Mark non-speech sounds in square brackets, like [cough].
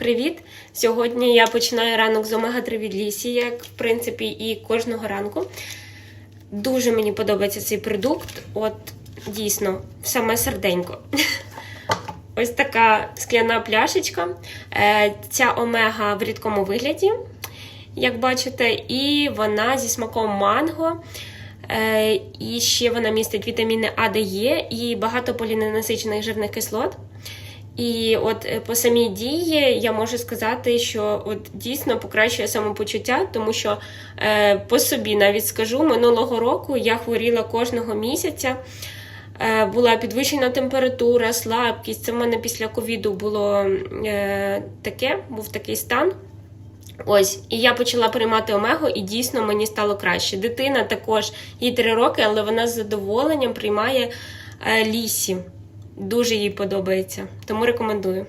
Привіт! Сьогодні я починаю ранок з омега-3 від лісі, як в принципі і кожного ранку. Дуже мені подобається цей продукт. От дійсно, саме серденько. [laughs] Ось така скляна пляшечка. Е, Ця омега в рідкому вигляді, як бачите, і вона зі смаком манго. Е, І ще вона містить вітаміни А, Д, Е і багато поліненасичених жирних кислот. І от е, по самій дії я можу сказати, що от дійсно покращує самопочуття, тому що е, по собі навіть скажу, минулого року я хворіла кожного місяця. Е, була підвищена температура, слабкість. Це в мене після ковіду було е, таке, був такий стан. Ось, і я почала приймати омегу, і дійсно мені стало краще. Дитина також їй 3 роки, але вона з задоволенням приймає е, лісі. Дуже їй подобається. Тому рекомендую.